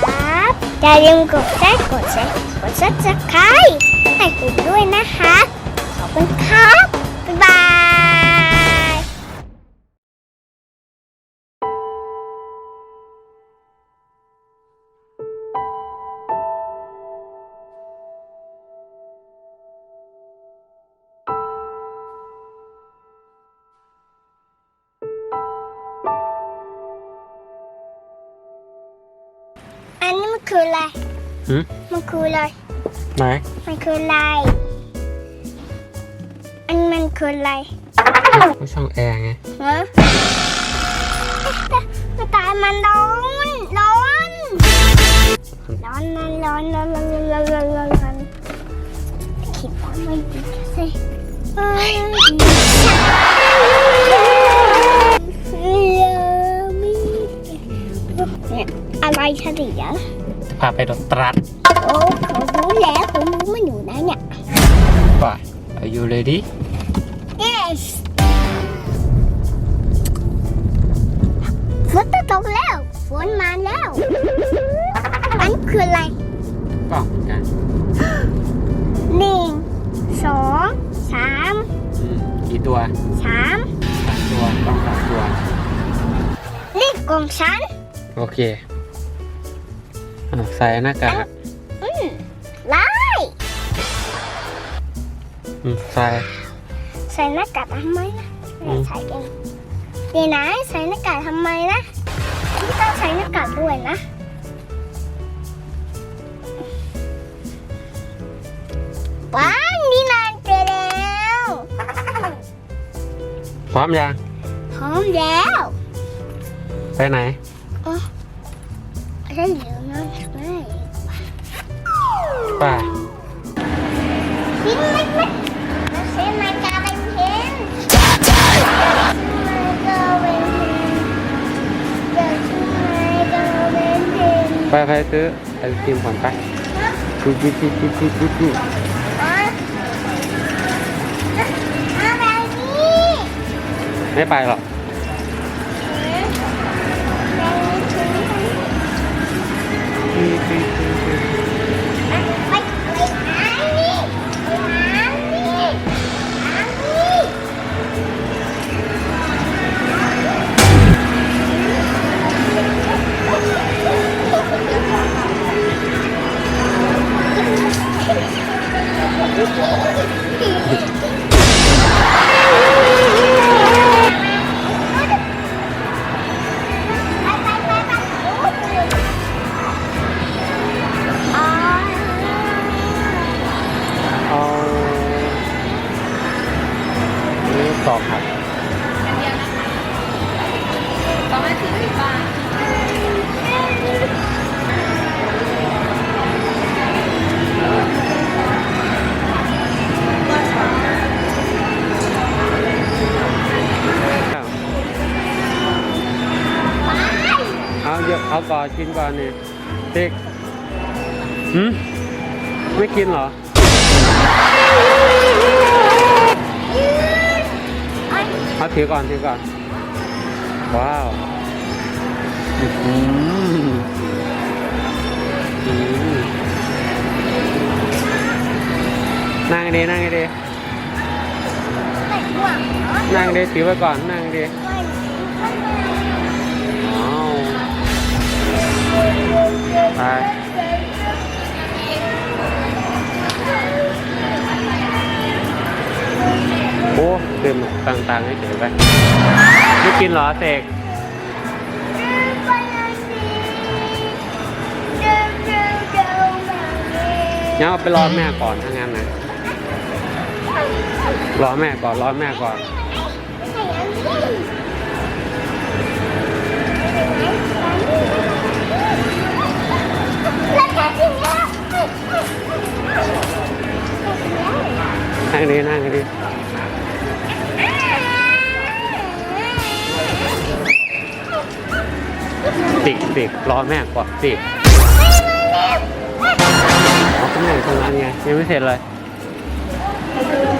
ครับอย่าลืมกดแชร์กดแชร์กดซับสไครต์ให้ผมด้วยนะคะ ขอบคุณครับ บ๊ายบาย คืออะไรหืมมันคืออะไรไหนมันคืออะไรอันมันคืออะไรไม่ช่องแอร์ไงฮะไม่ตายมันร้อนร้อนร้อนร้อนร้อนร้อนร้อนร้อนร้อนร้อนร้อนคิดว่าไม่ดีสิเอ้ยเนี่ยอะไรเฉลี่ยจะ พาไปรถตรัสโอ้เขารู้แล้วเขารู้มันอยู่นะเนี่ย ป่ะ Are you ready yes ฝนจะตกแล้ว ฝนมาแล้วอันคืออะไรกล่องเหมือนกันหนึ่งสองสามอืมกี่ตัวสามสามตัวกล่องสามตัวนี่กล่องฉัน โอเค อะใส่หน้ากากอืมไล่อืมใส่ ใส่หน้ากากทำไมนะอืม ใส่เองเดี๋ยวนะใส่หน้ากากทำไมนะไม่ต้องใส่หน้ากากด้วยนะว้าวนี่นานเจอแล้วพร้อมยังพร้อมแล้ว ไปไหน เให้เดี๋ยวน้องจะไม่ป่าชิ้นเล็กแล้วใช้ไมกาเป็นเพนไม้กาเป็นเพนอยากใช้ไมกาเป็นเพนไปไปซื้อไอติมก่อนไปจิ๊บจิ๊บจิ๊บจิ๊บจิ๊บจุ๊บไม่ไปหรอก Oh, my God. เอาเยอะเอาก่อนกินก่อนนี่เด็กหืมไม่กินเหรอเอาถือก่อนถือก่อน ว้าวอื้อหืออื้อหือนั่งดีนั่งดีไม่ห่วงเหรอนั่งดีถือไว้ก่อนนั่งดี ไปโอ้เต็มต่างๆให้เฉยไปไม่กินเหรอเสกงั้นเอาไปรอแม่ก่อนถ้างั้นนะ รอแม่ก่อน รอแม่ก่อน ดีนั่งดีติกติกรอแม่ก่อนติกเอาก็แม่ทำงานไงยังไม่เสร็จเลยไ